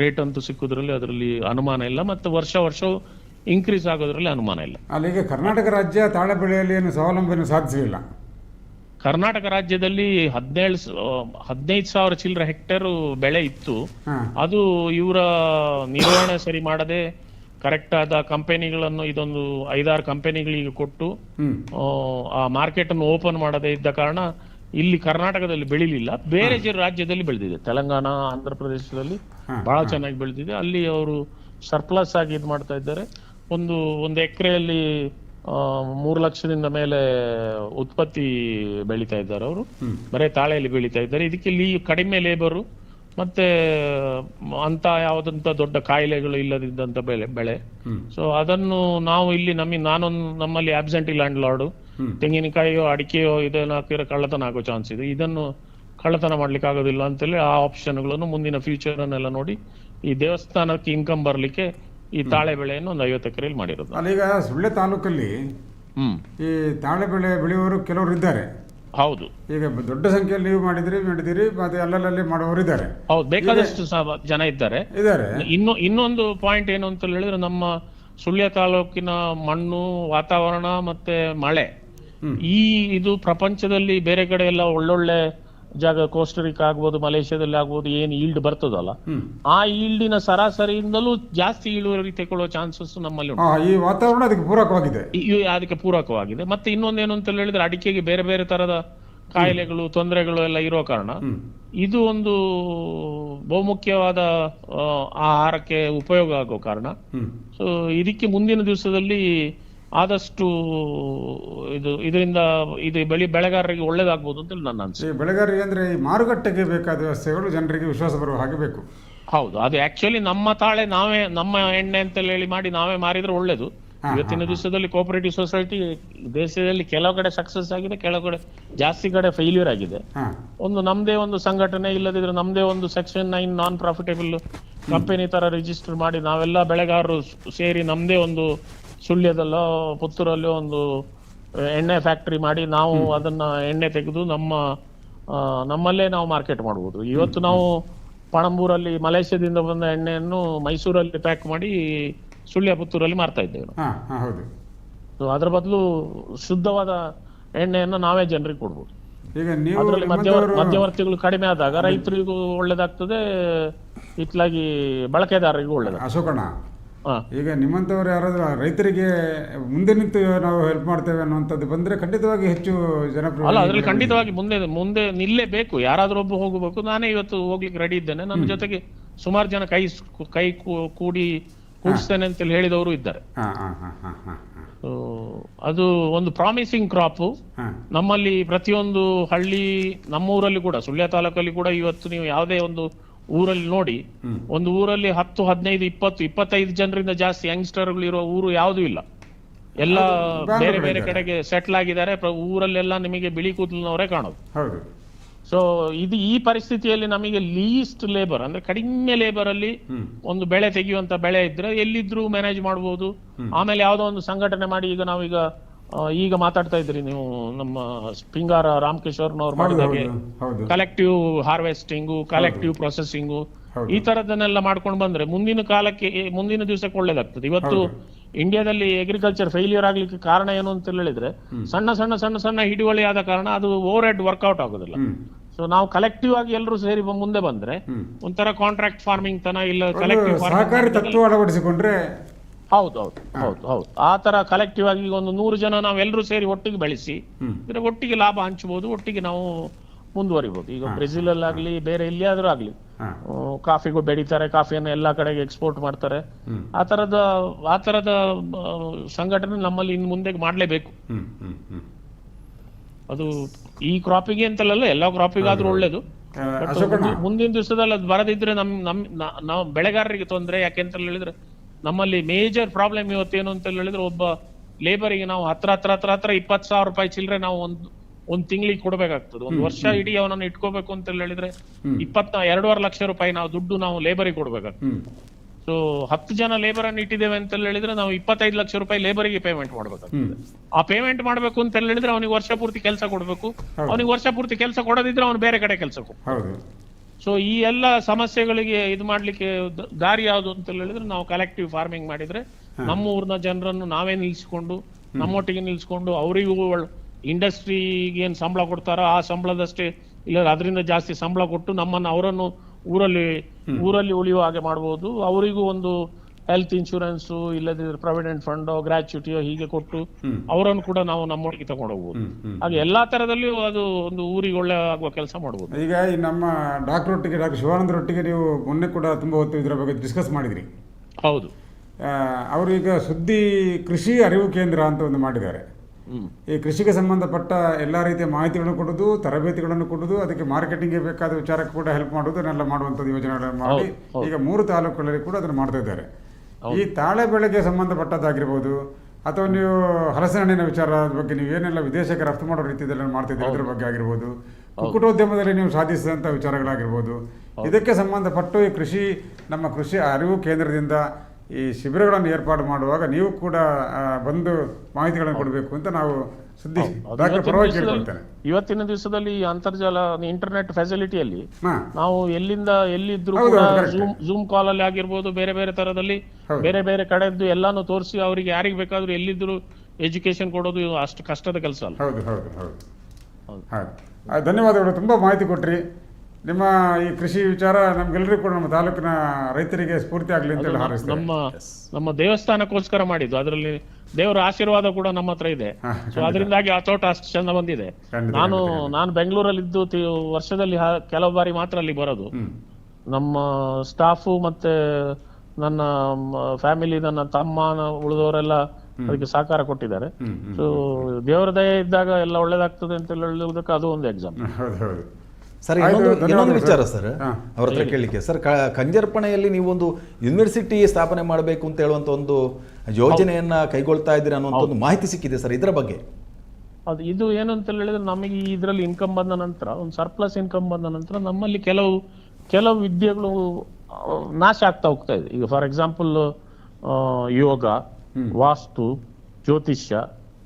ರೇಟ್ ಅಂತೂ ಸಿಕ್ಕುದ್ರಲ್ಲಿ ಅದರಲ್ಲಿ ಅನುಮಾನ ಇಲ್ಲ. ಮತ್ತು ವರ್ಷ ವರ್ಷ ಇನ್ಕ್ರೀಸ್ ಆಗೋದ್ರಲ್ಲಿ ಅನುಮಾನ ಇಲ್ಲ. ಅಲ್ಲಿಗೆ ಕರ್ನಾಟಕ ರಾಜ್ಯ ತಾಳೆ ಬೆಳೆಯಲ್ಲಿ ಏನು ಸ್ವಾವಲಂಬನೆ ಸಾಧಿಸಲಿಲ್ಲ ಕರ್ನಾಟಕ ರಾಜ್ಯದಲ್ಲಿ ಹದಿನೇಳು ಹದಿನೈದು ಸಾವಿರ ಚಿಲ್ಲರ ಹೆಕ್ಟೇರ್ ಬೆಳೆ ಇತ್ತು. ಅದು ಇವರ ನಿರ್ವಹಣೆ ಸರಿ ಮಾಡದೆ ಕರೆಕ್ಟ್ ಆದ ಕಂಪನಿಗಳನ್ನು ಇದೊಂದು ಐದಾರು ಕಂಪನಿಗಳಿಗೆ ಕೊಟ್ಟು ಆ ಮಾರ್ಕೆಟ್ ಅನ್ನು ಓಪನ್ ಮಾಡದೇ ಇದ್ದ ಕಾರಣ ಇಲ್ಲಿ ಕರ್ನಾಟಕದಲ್ಲಿ ಬೆಳಿಲಿಲ್ಲ. ಬೇರೆ ರಾಜ್ಯದಲ್ಲಿ ಬೆಳೆದಿದೆ. ತೆಲಂಗಾಣ ಆಂಧ್ರ ಪ್ರದೇಶದಲ್ಲಿ ಬಹಳ ಚೆನ್ನಾಗಿ ಬೆಳೆದಿದೆ. ಅಲ್ಲಿ ಅವರು ಸರ್ಪ್ಲಸ್ ಆಗಿ ಇದು ಮಾಡ್ತಾ ಇದ್ದಾರೆ. ಒಂದು ಒಂದು ಎಕರೆಯಲ್ಲಿ ಮೂರು ಲಕ್ಷದಿಂದ ಮೇಲೆ ಉತ್ಪತ್ತಿ ಬೆಳೀತಾ ಇದ್ದಾರೆ ಅವರು. ಬರೇ ತಾಳೆಯಲ್ಲಿ ಬೆಳೀತಾ ಇದ್ದಾರೆ. ಇದಕ್ಕೆ ಇಲ್ಲಿ ಕಡಿಮೆ ಲೇಬರು ಮತ್ತೆ ಅಂತ ಯಾವುದಂತ ದೊಡ್ಡ ಕಾಯಿಲೆಗಳು ಇಲ್ಲದಿದ್ದಂತ ಬೆಳೆ ಬೆಳೆ. ಸೊ ಅದನ್ನು ನಾವು ಇಲ್ಲಿ ನಮಗೆ ನಾನೊಂದು ನಮ್ಮಲ್ಲಿ ಆಬ್ಸೆಂಟಿ ಲ್ಯಾಂಡ್ ಲಾರ್ಡು ಹ್ಮ್. ತೆಂಗಿನಕಾಯಿಯೋ ಅಡಿಕೆಯೋ ಇದನ್ನ ಹಾಕಿದ್ರೆ ಕಳ್ಳತನ ಆಗೋ ಚಾನ್ಸ್ ಇದೆ. ಇದನ್ನು ಕಳ್ಳತನ ಮಾಡ್ಲಿಕ್ಕೆ ಆಗೋದಿಲ್ಲ ಅಂತೇಳಿ ಆ ಆಪ್ಷನ್ಗಳನ್ನು ಮುಂದಿನ ಫ್ಯೂಚರ್ ಅನ್ನೆಲ್ಲ ನೋಡಿ ಈ ದೇವಸ್ಥಾನಕ್ಕೆ ಇನ್ಕಮ್ ಬರ್ಲಿಕ್ಕೆ ಈ ತಾಳೆ ಬೆಳೆಯನ್ನು ಒಂದು ಐವತ್ತು ಎಕರೆಯಲ್ಲಿ ಮಾಡಿರೋದು. ಈಗ ಸುಳ್ಳೆ ತಾಲೂಕಲ್ಲಿ ಈ ತಾಳೆ ಬೆಳೆ ಬೆಳೆಯುವವರು ಕೆಲವರು ಇದ್ದಾರೆ. ಹೌದು. ಈಗ ದೊಡ್ಡ ಸಂಖ್ಯೆಯಲ್ಲಿ ನೀವು ಮಾಡಿದ್ರಿ ಮಾಡಿದಿರಿ ಮತ್ತೆ ಅಲ್ಲಲ್ಲಿ ಮಾಡುವವರು ಇದ್ದಾರೆ. ಹೌದು ಬೇಕಾದಷ್ಟು ಜನ ಇದ್ದಾರೆ. ಇದ್ದಾರೆ. ಇನ್ನು ಇನ್ನೊಂದು ಪಾಯಿಂಟ್ ಏನು ಅಂತ ಹೇಳಿದ್ರೆ ನಮ್ಮ ಸುಳ್ಯ ತಾಲೂಕಿನ ಮಣ್ಣು ವಾತಾವರಣ ಮತ್ತೆ ಮಳೆ. ಈ ಇದು ಪ್ರಪಂಚದಲ್ಲಿ ಬೇರೆ ಕಡೆ ಎಲ್ಲ ಒಳ್ಳೊಳ್ಳೆ ಜಾಗ ಕೋಸ್ಟರಿಕಾ ಆಗ್ಬೋದು ಮಲೇಷ್ಯಾದಲ್ಲಿ ಆಗ್ಬೋದು ಏನು ಈಲ್ಡ್ ಬರ್ತದಲ್ಲ ಆ ಈಲ್ಡಿನ ಸರಾಸರಿಯಿಂದಲೂ ಜಾಸ್ತಿ ಇಳುವರಿ ತಗೊಳ್ಳೋ ಚಾನ್ಸಸ್ ನಮ್ಮಲ್ಲಿ ಉಂಟು. ಈ ವಾತಾವರಣ ಅದಕ್ಕೆ ಪೂರಕವಾಗಿದೆ. ಅದಕ್ಕೆ ಪೂರಕವಾಗಿದೆ. ಮತ್ತೆ ಇನ್ನೊಂದೇನು ಅಂತ ಹೇಳಿದ್ರೆ ಅಡಿಕೆಗೆ ಬೇರೆ ಬೇರೆ ತರದ ಕಾಯಿಲೆಗಳು ತೊಂದರೆಗಳು ಎಲ್ಲ ಇರೋ ಕಾರಣ ಇದು ಒಂದು ಬಹುಮುಖ್ಯವಾದ ಆಹಾರಕ್ಕೆ ಉಪಯೋಗ ಆಗೋ ಕಾರಣ. ಸೊ ಇದಕ್ಕೆ ಮುಂದಿನ ದಿವಸದಲ್ಲಿ ಆದಷ್ಟು ಇದು ಇದರಿಂದ ಇದು ಬೆಳೆ ಬೆಳೆಗಾರರಿಗೆ ಒಳ್ಳೇದಾಗ್ಬೋದು ಅಂತ ನನ್ನ ಅನಿಸಿಕೆ ಬೆಳೆಗಾರರಿಗೆ ಅಂದ್ರೆ ಈ ಮಾರುಕಟ್ಟೆಗೆ ಬೇಕಾದ ವ್ಯವಸ್ಥೆಗಳು ಜನರಿಗೆ ವಿಶ್ವಾಸ ಬರುವ ಹಾಗೆ ಬೇಕು. ಹೌದು ಅದು ಆಕ್ಚುಲಿ ನಮ್ಮ ತಾಳೆ ನಾವೇ ನಮ್ಮ ಎಣ್ಣೆ ಅಂತ ಹೇಳಿ ಮಾಡಿ ನಾವೇ ಮಾರಿದ್ರೆ ಒಳ್ಳೇದು. ಇವತ್ತಿನ ದಿವಸದಲ್ಲಿ ಕೋಪರೇಟಿವ್ ಸೊಸೈಟಿ ದೇಶದಲ್ಲಿ ಕೆಲವು ಕಡೆ ಸಕ್ಸಸ್ ಆಗಿದೆ ಕೆಲವು ಕಡೆ ಜಾಸ್ತಿ ಕಡೆ ಫೇಲ್ಯೂರ್ ಆಗಿದೆ. ಒಂದು ನಮ್ದೇ ಒಂದು ಸಂಘಟನೆ ಇಲ್ಲದಿದ್ರೆ ನಮ್ದೇ ಒಂದು section nine non profitable company ತರ ರಿಜಿಸ್ಟರ್ ಮಾಡಿ ನಾವೆಲ್ಲ ಬೆಳೆಗಾರರು ಸೇರಿ ನಮ್ದೇ ಒಂದು ಸುಳ್ಯದಲ್ಲೋ ಪುತ್ತೂರಲ್ಲೋ ಒಂದು ಎಣ್ಣೆ ಫ್ಯಾಕ್ಟರಿ ಮಾಡಿ ನಾವು ಅದನ್ನ ಎಣ್ಣೆ ತೆಗೆದು ನಮ್ಮ ನಮ್ಮಲ್ಲೇ ನಾವು ಮಾರ್ಕೆಟ್ ಮಾಡ್ಬೋದು. ಇವತ್ತು ನಾವು ಪಣಂಬೂರಲ್ಲಿ ಮಲೇಷ್ಯಾದಿಂದ ಬಂದ ಎಣ್ಣೆಯನ್ನು ಮೈಸೂರಲ್ಲಿ ಪ್ಯಾಕ್ ಮಾಡಿ ಸುಳ್ಯ ಪುತ್ತೂರಲ್ಲಿ ಮಾರ್ತಾ ಇದ್ದೇವೆ ನಾವು. ಅದ್ರ ಬದಲು ಶುದ್ಧವಾದ ಎಣ್ಣೆಯನ್ನು ನಾವೇ ಜನರಿಗೆ ಕೊಡ್ಬೋದು. ಈಗ ನೀವು ಅದರಲ್ಲಿ ಮಧ್ಯವರ್ತಿಗಳು ಕಡಿಮೆ ಆದಾಗ ರೈತರಿಗೂ ಒಳ್ಳೇದಾಗ್ತದೆ ಇತ್ಲಾಗಿ ಬಳಕೆದಾರರಿಗೂ ಒಳ್ಳೇದಾಗ್ತದೆ. ಈಗ ನಿಮ್ಮಂಥವ್ರು ಯಾರಾದರೂ ರೈತರಿಗೆ ಮುಂದೆ ನಿಂತು ನಾವು ಹೆಲ್ಪ್ ಮಾಡ್ತೇವೆ ಅನ್ನುವಂಥದ್ದು ಬಂದರೆ ಖಂಡಿತವಾಗಿ ಹೆಚ್ಚು ಜನಪ್ರಿಯ ಅಲ್ಲ ಅದ್ರಲ್ಲಿ ಖಂಡಿತವಾಗಿ ಮುಂದೆ ಮುಂದೆ ನಿಲ್ಲೇಬೇಕು. ಯಾರಾದರೂ ಒಬ್ಬ ಹೋಗಬೇಕು. ನಾನೇ ಇವತ್ತು ಹೋಗ್ಲಿಕ್ಕೆ ರೆಡಿ ಇದ್ದೇನೆ. ನನ್ನ ಜೊತೆಗೆ ಸುಮಾರು ಜನ ಕೈ ಕೈ ಕೂಡಿ ಕೂಡಿಸ್ತೇನೆ ಅಂತೇಳಿ ಹೇಳಿದವರು ಇದ್ದಾರೆ. ಅದು ಒಂದು ಪ್ರಾಮಿಸಿಂಗ್ ಕ್ರಾಪ್ ನಮ್ಮಲ್ಲಿ ಪ್ರತಿಯೊಂದು ಹಳ್ಳಿ ನಮ್ಮೂರಲ್ಲಿ ಕೂಡ ಸುಳ್ಯ ತಾಲೂಕಲ್ಲಿ ಕೂಡ ಇವತ್ತು ನೀವು ಯಾವುದೇ ಒಂದು ಊರಲ್ಲಿ ನೋಡಿ ಒಂದು ಊರಲ್ಲಿ ಹತ್ತು ಹದಿನೈದು ಇಪ್ಪತ್ತು ಇಪ್ಪತ್ತೈದು ಜನರಿಂದ ಜಾಸ್ತಿ ಯಂಗ್ಸ್ಟರ್ಗಳು ಇರುವ ಊರು ಯಾವುದೂ ಇಲ್ಲ. ಎಲ್ಲ ಬೇರೆ ಬೇರೆ. ಕಡೆಗೆ ಸೆಟ್ಲ್ ಆಗಿದ್ದಾರೆ ಊರಲ್ಲೆಲ್ಲ ನಿಮಗೆ ಬಿಳಿ ಕೂದಲಿನವರೇ ಕಾಣೋದು. ಸೊ ಇದು ಈ ಪರಿಸ್ಥಿತಿಯಲ್ಲಿ ನಮಗೆ ಲೀಸ್ಟ್ ಲೇಬರ್ ಅಂದ್ರೆ ಕಡಿಮೆ ಲೇಬರ್ ಅಲ್ಲಿ ಒಂದು ಬೆಳೆ ತೆಗೆಯುವಂತ ಬೆಳೆ ಇದ್ರೆ ಎಲ್ಲಿದ್ರೂ ಮ್ಯಾನೇಜ್ ಮಾಡಬಹುದು ಆಮೇಲೆ ಯಾವುದೋ ಒಂದು ಸಂಘಟನೆ ಮಾಡಿ ಈಗ ನಾವೀಗ ಈಗ ಮಾತಾಡ್ತಾ ಇದ್ರಿ ನೀವು ನಮ್ಮ ಸ್ಪಿಂಗಾರ ರಾಮಕಿಶೋರ್ನವ್ರು ಮಾಡಿದಾಗೆ ಕಲೆಕ್ಟಿವ್ ಹಾರ್ವೆಸ್ಟಿಂಗು ಕಲೆಕ್ಟಿವ್ ಪ್ರೊಸೆಸಿಂಗು ಈ ತರದನ್ನೆಲ್ಲ ಮಾಡ್ಕೊಂಡು ಬಂದ್ರೆ ಮುಂದಿನ ಕಾಲಕ್ಕೆ ಮುಂದಿನ ದಿವಸಕ್ಕೆ ಒಳ್ಳೇದಾಗ್ತದೆ. ಇವತ್ತು ಇಂಡಿಯಾದಲ್ಲಿ ಅಗ್ರಿಕಲ್ಚರ್ ಫೇಲಿಯರ್ ಆಗ್ಲಿಕ್ಕೆ ಕಾರಣ ಏನು ಅಂತ ಹೇಳಿದ್ರೆ ಸಣ್ಣ ಸಣ್ಣ ಸಣ್ಣ ಸಣ್ಣ ಹಿಡುವಳಿ ಆದ ಕಾರಣ ಅದು ಓವರ್ ಹೆಡ್ ವರ್ಕೌಟ್ ಆಗೋದಿಲ್ಲ ಸೊ ನಾವು ಕಲೆಕ್ಟಿವ್ ಆಗಿ ಎಲ್ಲರೂ ಸೇರಿ ಮುಂದೆ ಬಂದ್ರೆ. ಒಂಥರ ಕಾಂಟ್ರಾಕ್ಟ್ ಫಾರ್ಮಿಂಗ್ ತನ ಇಲ್ಲ ಕಲೆಕ್ಟಿವ್ ಸಹಕಾರಿ ತತ್ವ ಅಳವಡಿಸಿಕೊಂಡ್ರೆ ಹೌದು ಹೌದು ಹೌದು ಹೌದು. ಆ ತರ ಕಲೆಕ್ಟಿವ್ ಆಗಿ ಈಗ ಒಂದು ನೂರು ಜನ ನಾವೆಲ್ಲರೂ ಸೇರಿ ಒಟ್ಟಿಗೆ ಬೆಳೆಸಿ. ಇದ್ರೆ ಒಟ್ಟಿಗೆ ಲಾಭ ಹಂಚಬಹುದು ಒಟ್ಟಿಗೆ ನಾವು ಮುಂದುವರಿಬಹುದು ಈಗ ಬ್ರೆಜಿಲ್ ಅಲ್ಲಾಗ್ಲಿ ಬೇರೆ ಎಲ್ಲಿಯಾದ್ರೂ ಆಗ್ಲಿ ಕಾಫಿಗೂ ಬೆಳಿತಾರೆ ಕಾಫಿಯನ್ನು ಎಲ್ಲಾ ಕಡೆಗೆ ಎಕ್ಸ್ಪೋರ್ಟ್ ಮಾಡ್ತಾರೆ. ಆ ತರದ ಆ ತರದ ಸಂಘಟನೆ ನಮ್ಮಲ್ಲಿ ಇನ್ ಮುಂದೆ ಮಾಡ್ಲೇಬೇಕು. ಅದು ಈ ಕ್ರಾಪಿಗೆ ಅಂತಲ್ಲ ಎಲ್ಲಾ ಕ್ರಾಪಿಗಾದ್ರೂ ಒಳ್ಳೇದು. ಮುಂದಿನ ದಿವಸದಲ್ಲಿ ಅದು ಬರದಿದ್ರೆ ನಮ್ ನಮ್ ನಾವು ಬೆಳೆಗಾರರಿಗೆ ತೊಂದರೆ ಯಾಕೆಂತ ಹೇಳಿದ್ರೆ ನಮ್ಮಲ್ಲಿ ಮೇಜರ್ ಪ್ರಾಬ್ಲಮ್ ಇವತ್ತು ಏನು ಅಂತ ಹೇಳಿದ್ರೆ ಒಬ್ಬ ಲೇಬರಿಗೆ ನಾವು ಹತ್ರ ಹತ್ರ ಹತ್ರ ಹತ್ರ ಇಪ್ಪತ್ತು ಸಾವಿರ ರೂಪಾಯಿ ಚಿಲ್ಲರೆ ನಾವು ಒಂದು ಒಂದ್ ತಿಂಗಳಿಗೆ ಕೊಡ್ಬೇಕಾಗ್ತದೆ. ಒಂದ್ ವರ್ಷ ಇಡೀ ಅವನನ್ನು ಇಟ್ಕೋಬೇಕು ಅಂತ ಹೇಳಿದ್ರೆ ಇಪ್ಪತ್ತ ಎರಡೂವರೆ ಲಕ್ಷ ರೂಪಾಯಿ ನಾವು ದುಡ್ಡು ನಾವು ಲೇಬರಿಗೆ ಕೊಡ್ಬೇಕಾಗ್ತದೆ. ಸೊ ಹತ್ತು ಜನ ಲೇಬರ್ ಅನ್ನು ಇಟ್ಟಿದ್ದೇವೆ ಅಂತ ಹೇಳಿದ್ರೆ ನಾವು ಇಪ್ಪತ್ತೈದು ಲಕ್ಷ ರೂಪಾಯಿ ಲೇಬರಿಗೆ ಪೇಮೆಂಟ್ ಮಾಡ್ಬೇಕಾಗ್ತದೆ. ಆ ಪೇಮೆಂಟ್ ಮಾಡ್ಬೇಕು ಅಂತ ಹೇಳಿದ್ರೆ ಅವನಿಗೆ ವರ್ಷ ಪೂರ್ತಿ ಕೆಲಸ ಕೊಡ್ಬೇಕು. ಅವನಿಗೆ ವರ್ಷ ಪೂರ್ತಿ ಕೆಲಸ ಕೊಡದಿದ್ರೆ ಅವನು ಬೇರೆ ಕಡೆ ಕೆಲಸ ಸೊ ಈ ಎಲ್ಲ ಸಮಸ್ಯೆಗಳಿಗೆ ಇದು ಮಾಡ್ಲಿಕ್ಕೆ ದಾರಿ ಯಾವುದು ಅಂತ ಹೇಳಿದ್ರೆ ನಾವು ಕಲೆಕ್ಟಿವ್ ಫಾರ್ಮಿಂಗ್ ಮಾಡಿದ್ರೆ ನಮ್ಮ ಊರಿನ ಜನರನ್ನು ನಾವೇ ನಿಲ್ಸ್ಕೊಂಡು ನಮ್ಮೊಟ್ಟಿಗೆ ನಿಲ್ಸ್ಕೊಂಡು ಅವರಿಗೂ ಇಂಡಸ್ಟ್ರಿಗೆ ಏನ್ ಸಂಬಳ ಕೊಡ್ತಾರೋ ಆ ಸಂಬಳದಷ್ಟೇ ಇಲ್ಲ ಅದರಿಂದ ಜಾಸ್ತಿ ಸಂಬಳ ಕೊಟ್ಟು ನಮ್ಮನ್ನು ಅವರನ್ನು ಊರಲ್ಲಿ ಊರಲ್ಲಿ ಉಳಿಯುವ ಹಾಗೆ ಮಾಡಬಹುದು ಅವರಿಗೂ ಒಂದು ಹೆಲ್ತ್ ಇನ್ಶೂರೆನ್ಸು ಇಲ್ಲದಿದ್ರೆ ಪ್ರಾವಿಡೆಂಟ್ ಫಂಡೋ ಗ್ರಾಚ್ಯುಟಿಯೋ ಹೀಗೆ ಕೊಟ್ಟು ಅವರನ್ನು ಕೂಡ ನಾವು ನಮ್ಮೊಳಗೆ ತಗೊಂಡು ಹೋಗ್ಬೋದು ಹಾಗೆ ಎಲ್ಲಾ ತರದಲ್ಲಿಯೂ ಅದು ಒಂದು ಊರಿಗೆ ಒಳ್ಳೆ ಆಗುವ ಕೆಲಸ ಮಾಡಬಹುದು ಈಗ ಈ ನಮ್ಮ ಡಾಕ್ಟರ್ ಒಟ್ಟಿಗೆ ಡಾಕ್ಟರ್ ಶಿವಾನಂದರೊಟ್ಟಿಗೆ ನೀವು ಮೊನ್ನೆ ಕೂಡ ತುಂಬಾ ಹೊತ್ತು ಇದರ ಬಗ್ಗೆ ಡಿಸ್ಕಸ್ ಮಾಡಿದ್ರಿ. ಹೌದು. ಅವರು ಈಗ ಸುದ್ದಿ ಕೃಷಿ ಅರಿವು ಕೇಂದ್ರ ಅಂತ ಒಂದು ಮಾಡಿದ್ದಾರೆ. ಈ ಕೃಷಿಗೆ ಸಂಬಂಧಪಟ್ಟ ಎಲ್ಲ ರೀತಿಯ ಮಾಹಿತಿಗಳನ್ನು ಕೊಡುದು ತರಬೇತಿಗಳನ್ನು ಕೊಡುದು ಅದಕ್ಕೆ ಮಾರ್ಕೆಟಿಂಗ್ಗೆ ಬೇಕಾದ ವಿಚಾರಕ್ಕೆ ಕೂಡ ಹೆಲ್ಪ್ ಮಾಡೋದು ಅದನ್ನೆಲ್ಲ ಮಾಡುವಂಥದ್ದು ಯೋಜನೆಗಳನ್ನು ಮಾಡಿ ಈಗ ಮೂರು ತಾಲೂಕುಗಳಲ್ಲಿ ಕೂಡ ಅದನ್ನು ಮಾಡ್ತಾ ಇದ್ದಾರೆ. ಈ ತಾಳೆ ಬೆಳೆಗೆ ಸಂಬಂಧಪಟ್ಟದ್ದಾಗಿರ್ಬೋದು ಅಥವಾ ನೀವು ಹಲಸಿನಹಣ್ಣಿನ ವಿಚಾರ ಬಗ್ಗೆ ನೀವು ಏನೆಲ್ಲ ವಿದೇಶಕ್ಕೆ ರಫ್ತು ಮಾಡೋ ರೀತಿಯಲ್ಲಿ ಮಾಡ್ತಿದ್ದೀರಿ ಅದ್ರ ಬಗ್ಗೆ ಆಗಿರ್ಬೋದು ಕುಕ್ಕಟೋದ್ಯಮದಲ್ಲಿ ನೀವು ಸಾಧಿಸಿದಂಥ ವಿಚಾರಗಳಾಗಿರ್ಬೋದು ಇದಕ್ಕೆ ಸಂಬಂಧಪಟ್ಟು ಈ ಕೃಷಿ ನಮ್ಮ ಕೃಷಿ ಅರಿವು ಕೇಂದ್ರದಿಂದ ಈ ಶಿಬಿರಗಳನ್ನು ಏರ್ಪಾಡು ಮಾಡುವಾಗ ನೀವು ಕೂಡ ಬಂದು ಮಾಹಿತಿಗಳನ್ನು ಕೊಡಬೇಕು ಅಂತ ನಾವು ಸುದ್ದಿ ಇವತ್ತಿನ ಪರವಾಗಿ ದಿವಸದಲ್ಲಿ- ಕೇಳ್ಕೊಳ್ತೇನೆ. ಇವತ್ತಿನ ದಿವಸದಲ್ಲಿ ಈ ಅಂತರ್ಜಾಲ ಇಂಟರ್ನೆಟ್ ಫೆಸಿಲಿಟಿಯಲ್ಲಿ ನಾವು ಎಲ್ಲಿಂದ ಎಲ್ಲಿದ್ರು ಕೂಡ ಜೂಮ್ ಜೂಮ್ ಕಾಲ್ ಅಲ್ಲಿ ಆಗಿರ್ಬೋದು ಬೇರೆ ಬೇರೆ ತರದಲ್ಲಿ ಬೇರೆ ಬೇರೆ ಕಡೆದ್ದು ಎಲ್ಲಾನು ತೋರಿಸಿ ಅವರಿಗೆ ಯಾರಿಗೆ ಬೇಕಾದ್ರೂ ಎಲ್ಲಿದ್ರು ಎಜುಕೇಶನ್ ಕೊಡೋದು ಅಷ್ಟು ಕಷ್ಟದ ಕೆಲಸ ಅಲ್ಲ. ಹೌದು ಹೌದು ಹೌದು. ಧನ್ಯವಾದಗಳು. ತುಂಬಾ ಮಾಹಿತಿ ಕೊಟ್ರಿ. ನಿಮ್ಮ ಈ ಕೃಷಿ ವಿಚಾರ ನಮ್ಗೆಲ್ಲರಿಗೂ ಕೂಡ ನಮ್ಮ ತಾಲೂಕಿನ ರೈತರಿಗೆ ಸ್ಫೂರ್ತಿ ಆಗಲಿ ಅಂತ ಹೇಳಿ ಹಾರೈಸ್ತೇವೆ ನಮ್ಮ ನಮ್ಮ ದೇವಸ್ಥಾನಕ್ಕೋಸ್ಕರ ಮಾಡಿದ್ದು. ಅದರಲ್ಲಿ ದೇವರ ಆಶೀರ್ವಾದ ಕೂಡ ನಮ್ಮ ಹತ್ರ ಇದೆ. ಸೊ ಅದರಿಂದಾಗಿ ಆ ತೋಟ ಅಷ್ಟು ಚಂದ ಬಂದಿದೆ. ನಾನು. ನಾನು ಬೆಂಗಳೂರಲ್ಲಿ ಇದ್ದು ವರ್ಷದಲ್ಲಿ ಕೆಲವು ಬಾರಿ ಮಾತ್ರ ಅಲ್ಲಿ ಬರೋದು. ನಮ್ಮ ಸ್ಟಾಫು ಮತ್ತೆ ನನ್ನ ಫ್ಯಾಮಿಲಿ ನನ್ನ ತಮ್ಮ ಉಳಿದವರೆಲ್ಲ ಅದಕ್ಕೆ ಸಹಕಾರ ಕೊಟ್ಟಿದ್ದಾರೆ. ಸೊ ದೇವರ ದಯ ಇದ್ದಾಗ ಎಲ್ಲ ಒಳ್ಳೇದಾಗ್ತದೆ ಅಂತ ಹೇಳುವುದಕ್ಕೆ ಅದು ಒಂದು ಎಕ್ಸಾಮ್ ಸರ್ ಇನ್ನೊಂದು ಇನ್ನೊಂದು ವಿಚಾರ ಸರ್. ಅವ್ರ ಹತ್ರ ಕೇಳಲಿಕ್ಕೆ ಸರ್ ಕಂಜರ್ಪಣೆಯಲ್ಲಿ ಕಂಜರ್ಪಣೆಯಲ್ಲಿ ನೀವೊಂದು ಯೂನಿವರ್ಸಿಟಿ ಸ್ಥಾಪನೆ ಮಾಡಬೇಕು ಅಂತ ಹೇಳುವಂತ ಒಂದು ಯೋಜನೆಯನ್ನ ಕೈಗೊಳ್ತಾ ಇದ್ದೀರಾ ಅನ್ನುವಂಥ ಒಂದು ಮಾಹಿತಿ ಸಿಕ್ಕಿದೆ ಸರ್ ಇದರ ಬಗ್ಗೆ. ಅದು ಇದು ಏನು ಅಂತ ಹೇಳಿದ್ರೆ ನಮಗೆ ಇದರಲ್ಲಿ ಇನ್ಕಮ್ ಬಂದ ನಂತರ ಒಂದು ಸರ್ಪ್ಲಸ್ ಇನ್ಕಮ್ ಬಂದ ನಂತರ ನಮ್ಮಲ್ಲಿ ಕೆಲವು ಕೆಲವು ವಿದ್ಯೆಗಳು ನಾಶ ಆಗ್ತಾ ಹೋಗ್ತಾ ಇದೆ. ಈಗ ಫಾರ್ ಎಕ್ಸಾಂಪಲ್ ಯೋಗ ವಾಸ್ತು ಜ್ಯೋತಿಷ್ಯ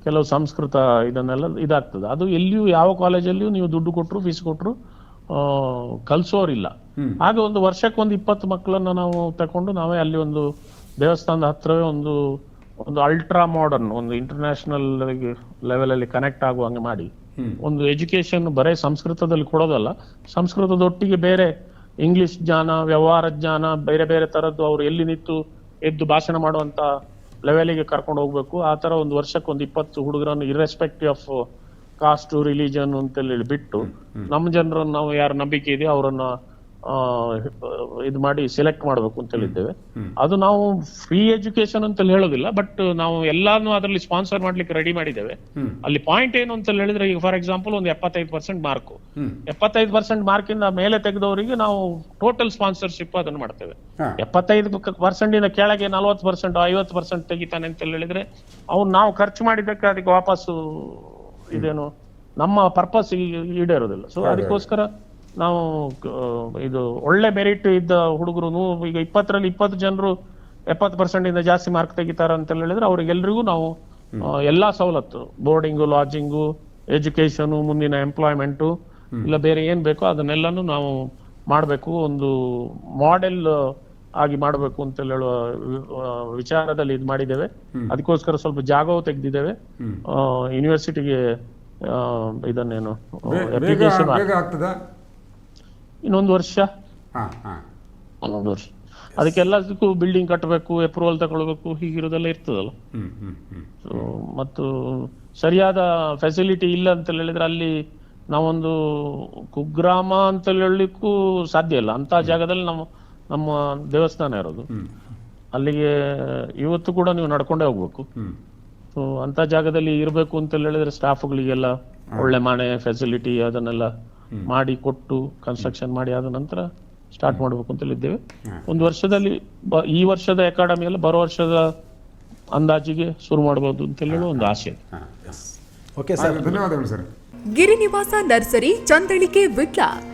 ಕೆಲವು ಸಂಸ್ಕೃತ ಇದನ್ನೆಲ್ಲ ಇದಾಗ್ತದೆ. ಅದು ಎಲ್ಲಿಯೂ ಯಾವ ಕಾಲೇಜಲ್ಲಿಯೂ ನೀವು ದುಡ್ಡು ಕೊಟ್ಟರು ಫೀಸ್ ಕೊಟ್ಟರು ಕಲ್ಸೋರಿಲ್ಲ. ಹಾಗೆ ಒಂದು ವರ್ಷಕ್ಕೆ ಒಂದು ಇಪ್ಪತ್ತು ಮಕ್ಕಳನ್ನ ನಾವು ತಕೊಂಡು ನಾವೇ ಅಲ್ಲಿ ಒಂದು ದೇವಸ್ಥಾನದ ಹತ್ರವೇ ಒಂದು ಒಂದು ಅಲ್ಟ್ರಾ ಮಾಡರ್ನ್ ಒಂದು ಇಂಟರ್ನ್ಯಾಷನಲ್ ಲೆವೆಲ್ ಅಲ್ಲಿ ಕನೆಕ್ಟ್ ಆಗುವಂಗೆ ಮಾಡಿ. ಒಂದು ಎಜುಕೇಶನ್ ಬರೀ ಸಂಸ್ಕೃತದಲ್ಲಿ ಕೊಡೋದಲ್ಲ ಸಂಸ್ಕೃತದೊಟ್ಟಿಗೆ ಬೇರೆ ಇಂಗ್ಲಿಷ್ ಜ್ಞಾನ ವ್ಯವಹಾರ ಜ್ಞಾನ ಬೇರೆ ಬೇರೆ ತರದ್ದು ಅವ್ರು ಎಲ್ಲಿ ನಿಂತು ಎದ್ದು ಭಾಷಣ ಮಾಡುವಂತ ಲೆವೆಲಿಗೆ ಕರ್ಕೊಂಡು ಹೋಗ್ಬೇಕು. ಆ ತರ ಒಂದು ವರ್ಷಕ್ಕೆ ಒಂದು ಇಪ್ಪತ್ತು ಹುಡುಗರನ್ನು ಇರ್ರೆಸ್ಪೆಕ್ಟಿವ್ ಆಫ್ ಕಾಸ್ಟ್ ರಿಲಿಜನ್ ಅಂತೇಳಿ ಬಿಟ್ಟು ನಮ್ಮ ಜನರನ್ನ ನಾವು ಯಾರ ನಂಬಿಕೆ ಇದೆ ಅವರನ್ನ ಇದು ಮಾಡಿ ಸೆಲೆಕ್ಟ್ ಮಾಡ್ಬೇಕು ಅಂತ ಹೇಳಿದ್ದೇವೆ. ಅದು ನಾವು ಫ್ರೀ ಎಜುಕೇಶನ್ ಅಂತ ಹೇಳೋದಿಲ್ಲ ಬಟ್ ನಾವು ಎಲ್ಲಾನು ಅದರಲ್ಲಿ ಸ್ಪಾನ್ಸರ್ ಮಾಡ್ಲಿಕ್ಕೆ ರೆಡಿ ಮಾಡಿದ್ದೇವೆ. ಅಲ್ಲಿ ಪಾಯಿಂಟ್ ಏನು ಅಂತ ಹೇಳಿದ್ರೆ ಈಗ ಫಾರ್ ಎಕ್ಸಾಂಪಲ್ ಒಂದು ಎಪ್ಪತ್ತೈದು ಪರ್ಸೆಂಟ್ ಮಾರ್ಕ್ ಎಪ್ಪತ್ತೈದು ಪರ್ಸೆಂಟ್ ಮಾರ್ಕ್ ಇಂದ ಮೇಲೆ ತೆಗೆದವರಿಗೆ ನಾವು ಟೋಟಲ್ ಸ್ಪಾನ್ಸರ್ಶಿಪ್ ಅದನ್ನು ಮಾಡ್ತೇವೆ. ಎಪ್ಪತ್ತೈದು ಪರ್ಸೆಂಟ್ ಇಂದ ಕೆಳಗೆ ನಲವತ್ತು ಪರ್ಸೆಂಟ್ ಐವತ್ತು ಪರ್ಸೆಂಟ್ ತೆಗಿತಾನೆ ಅಂತ ಹೇಳಿದ್ರೆ ಅವ್ನು ನಾವು ಖರ್ಚು ಮಾಡಿದ್ದಕ್ಕೆ ಅದಕ್ಕೆ ವಾಪಸ್ಸು ಇದೇನು ನಮ್ಮ ಪರ್ಪಸ್ ಈಡೇರೋದಿಲ್ಲ. ಸೊ ಅದಕ್ಕೋಸ್ಕರ ನಾವು ಇದು ಒಳ್ಳೆ ಮೆರಿಟ್ ಇದ್ದ ಹುಡುಗರು ಈಗ ಇಪ್ಪತ್ತರಲ್ಲಿ ಇಪ್ಪತ್ತು ಜನರು ಎಪ್ಪತ್ತು ಪರ್ಸೆಂಟ್ ಇಂದ ಜಾಸ್ತಿ ಮಾರ್ಕ್ ತೆಗಿತಾರ ಅಂತ ಹೇಳಿದ್ರೆ ಅವ್ರಿಗೆಲ್ರಿಗೂ ನಾವು ಎಲ್ಲಾ ಸವಲತ್ತು. ಬೋರ್ಡಿಂಗು ಲಾಡ್ಜಿಂಗು ಎಜುಕೇಶನ್ ಮುಂದಿನ ಎಂಪ್ಲಾಯ್ಮೆಂಟು ಇಲ್ಲ ಬೇರೆ ಏನ್ ಬೇಕೋ ಅದನ್ನೆಲ್ಲಾನು ನಾವು ಮಾಡಬೇಕು. ಒಂದು ಮಾಡೆಲ್ ಆಗಿ ಮಾಡಬೇಕು ಅಂತ ಹೇಳುವ ವಿಚಾರದಲ್ಲಿ ಇದು ಮಾಡಿದ್ದೇವೆ. ಅದಕ್ಕೋಸ್ಕರ ಸ್ವಲ್ಪ ಜಾಗವು ತೆಗೆದಿದ್ದೇವೆ. ಯೂನಿವರ್ಸಿಟಿಗೆ ಇದನ್ನೇನು ಅಪ್ಲಿಕೇಶನ್ ಇನ್ನೊಂದು ವರ್ಷ. ಒಂದೊಂದು ವರ್ಷ. ಅದಕ್ಕೆಲ್ಲದಕ್ಕೂ ಬಿಲ್ಡಿಂಗ್ ಕಟ್ಟಬೇಕು ಅಪ್ರೂವಲ್ ತಗೊಳ್ಬೇಕು ಹೀಗಿರೋದೆಲ್ಲ ಇರ್ತದಲ್ಲ. ಸೊ ಮತ್ತು ಸರಿಯಾದ ಫೆಸಿಲಿಟಿ ಇಲ್ಲ ಅಂತ ಹೇಳಿದ್ರೆ ಅಲ್ಲಿ ನಾವೊಂದು ಕುಗ್ರಾಮ ಅಂತ ಹೇಳಲಿಕ್ಕೂ ಸಾಧ್ಯ ಇಲ್ಲ. ಅಂತ ಜಾಗದಲ್ಲಿ ನಮ್ಮ ನಮ್ಮ ದೇವಸ್ಥಾನ ಇರೋದು. ಅಲ್ಲಿಗೆ ಇವತ್ತು ಕೂಡ ನೀವು ನಡ್ಕೊಂಡೇ ಹೋಗ್ಬೇಕು. ಸೊ ಅಂತ ಜಾಗದಲ್ಲಿ ಇರಬೇಕು ಅಂತ ಹೇಳಿದ್ರೆ ಸ್ಟಾಫ್ಗಳಿಗೆಲ್ಲ ಒಳ್ಳೆ ಮನೆ ಫೆಸಿಲಿಟಿ ಅದನ್ನೆಲ್ಲ ಮಾಡಿ ಕೊಟ್ಟು ಕನ್ಸ್ಟ್ರಕ್ಷನ್ ಮಾಡಿ ಆದ ನಂತರ ಸ್ಟಾರ್ಟ್ ಮಾಡ್ಬೇಕು ಅಂತ ಹೇಳಿದ್ದೇವೆ. ಒಂದು ವರ್ಷದಲ್ಲಿ ಬ- ಈ ವರ್ಷದ ಅಕಾಡೆಮಿ ಎಲ್ಲ ಬರೋ ವರ್ಷದ ಅಂದಾಜಿಗೆ ಶುರು ಮಾಡಬಹುದು ಅಂತ ಹೇಳಿ ಒಂದು ಆಸೆ. ಓಕೆ ಸರ್ ಧನ್ಯವಾದಗಳು ಸರ್ ಗಿರಿನಿವಾಸ ನರ್ಸರಿ ಚಂದಳಿಕೆ ವಿಟ್ಲ.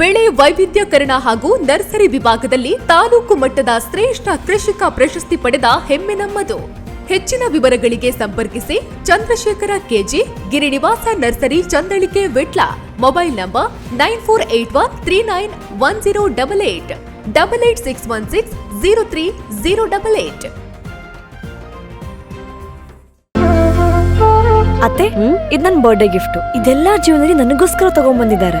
ಬೆಳೆ ವೈವಿಧ್ಯಕರಣ ಹಾಗೂ ನರ್ಸರಿ ವಿಭಾಗದಲ್ಲಿ ತಾಲೂಕು ಮಟ್ಟದ ಶ್ರೇಷ್ಠ ಕೃಷಿಕ ಪ್ರಶಸ್ತಿ ಪಡೆದ ಹೆಮ್ಮೆ ನಮ್ಮದು ಹೆಚ್ಚಿನ ವಿವರಗಳಿಗೆ ಸಂಪರ್ಕಿಸಿ Chandrashekara KG Girinivasa nursery Chandalike Vitla. Mobile number nine four eight one three nine one zero double eight double eight six one six zero three zero double eight. ಅತ್ತೆ ಇದು ನನ್ನ ಬರ್ಡೇ ಗಿಫ್ಟ್ ಇದೆಲ್ಲ ಜೀವನದಲ್ಲಿ ನನಗೋಸ್ಕರ ತಗೊಂಡ್ಬಂದಿದ್ದಾರೆ